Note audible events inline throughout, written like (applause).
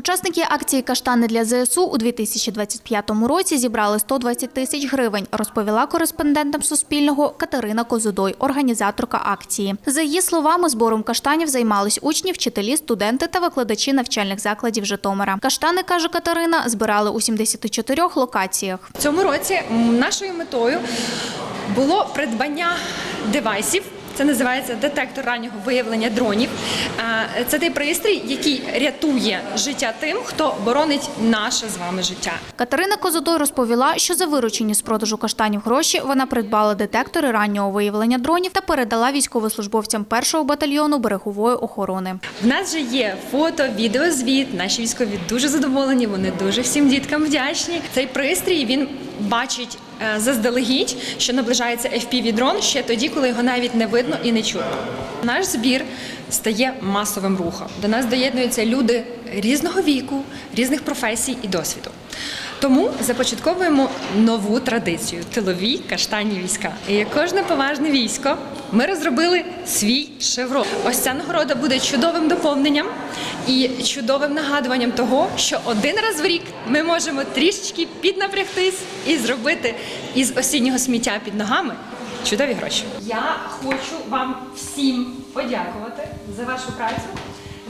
Учасники акції Каштани для ЗСУ у 2025 році зібрали 120 тисяч гривень, розповіла кореспондентам Суспільного Катерина Козудой, організаторка акції. За її словами, збором каштанів займались учні, вчителі, студенти та викладачі навчальних закладів Житомира. Каштани, каже Катерина, збирали у 74 локаціях. В цьому році нашою метою було придбання девайсів. Це називається детектор раннього виявлення дронів. Це той пристрій, який рятує життя тим, хто боронить наше з вами життя. Катерина Козудой розповіла, що за виручені з продажу каштанів гроші вона придбала детектори раннього виявлення дронів та передала військовослужбовцям першого батальйону берегової охорони. В нас вже є фото, відеозвіт. Наші військові дуже задоволені. Вони дуже всім діткам вдячні. Цей пристрій він бачить заздалегідь, що наближається fpv дрон ще тоді, коли його навіть не видно і не чутно. Наш збір стає масовим рухом. До нас доєднуються люди різного віку, різних професій і досвіду. Тому започатковуємо нову традицію тилові каштанні війська. І як кожне поважне військо, ми розробили свій шеврон. Ось ця нагорода буде чудовим доповненням і чудовим нагадуванням того, що один раз в рік ми можемо трішечки піднапрягтись і зробити із осіннього сміття під ногами чудові гроші. Я хочу вам всім подякувати за вашу працю,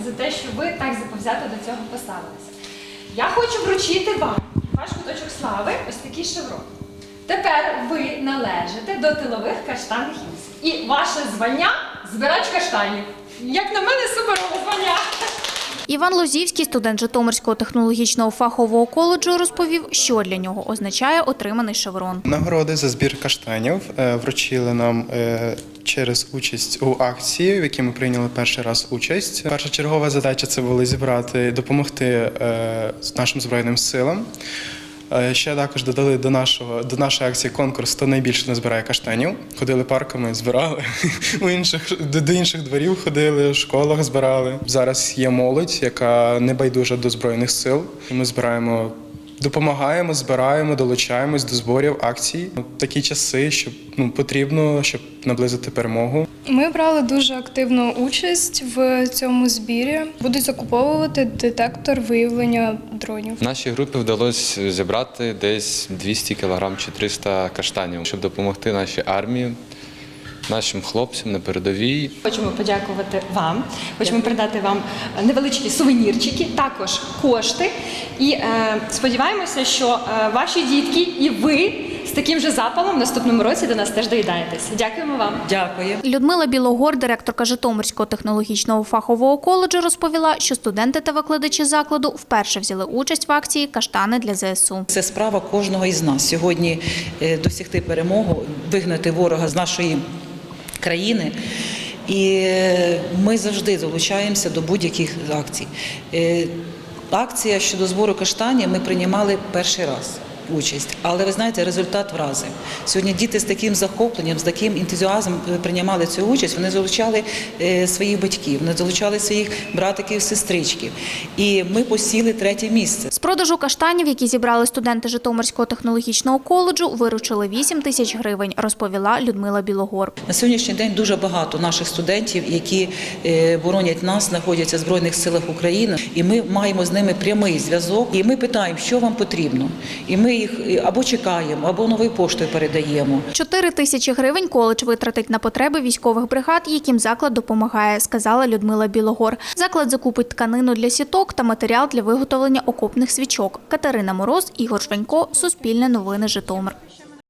за те, що ви так заповзято до цього поставилися. Я хочу вручити вам ваш куточок слави, ось такий шеврон. Тепер ви належите до тилових каштанних військ. І ваше звання збирач каштанів. Як на мене, суперове звання. Іван Лозівський, студент Житомирського технологічного фахового коледжу, розповів, що для нього означає отриманий шеврон. Нагороди за збір каштанів е, вручили нам е, через участь у акції, в якій ми прийняли перший раз участь. Перша чергова задача це було зібрати, допомогти е, нашим збройним силам. Е, Ще також додали до нашого до нашої акції конкурс хто найбільше назбирає каштанів. Ходили парками, збирали (laughs) у інших до інших дворів ходили, в школах збирали. Зараз є молодь, яка не байдужа до збройних сил. Ми збираємо Допомагаємо, збираємо, долучаємось до зборів акцій. Такі часи, що ну потрібно, щоб наблизити перемогу. Ми брали дуже активну участь в цьому збірі. Будуть закуповувати детектор виявлення дронів. Нашій групі вдалося зібрати десь 200 кг чи 300 каштанів, щоб допомогти нашій армії, нашим хлопцям на передовій. Хочемо подякувати вам. Хочемо передати вам невеличкі сувенірчики, також кошти. І е, сподіваємося, що е, ваші дітки і ви з таким же запалом в наступному році до нас теж доїдаєтесь. Дякуємо вам. Дякую. Людмила Білогор, директорка Житомирського технологічного фахового коледжу, розповіла, що студенти та викладачі закладу вперше взяли участь в акції Каштани для ЗСУ. Це справа кожного із нас сьогодні е, досягти перемогу, вигнати ворога з нашої країни. І е, ми завжди залучаємося до будь-яких акцій. Е, Акція щодо збору каштанів ми приймали перший раз. Участь, але ви знаєте, результат вразив. Сьогодні діти з таким захопленням, з таким ентузіазмом приймали цю участь. Вони залучали е, своїх батьків, вони залучали своїх братиків, сестричків. І ми посіли третє місце. З продажу каштанів, які зібрали студенти Житомирського технологічного коледжу, виручили 8 тисяч гривень, розповіла Людмила Білогор. На сьогоднішній день дуже багато наших студентів, які е, боронять нас, знаходяться в Збройних силах України, і ми маємо з ними прямий зв'язок. І ми питаємо, що вам потрібно. І ми їх або чекаємо, або новою поштою передаємо. 4 тисячі гривень коледж витратить на потреби військових бригад, яким заклад допомагає, сказала Людмила Білогор. Заклад закупить тканину для сіток та матеріал для виготовлення окопних свічок. Катерина Мороз, Ігор Жванько, Суспільне новини Житомир.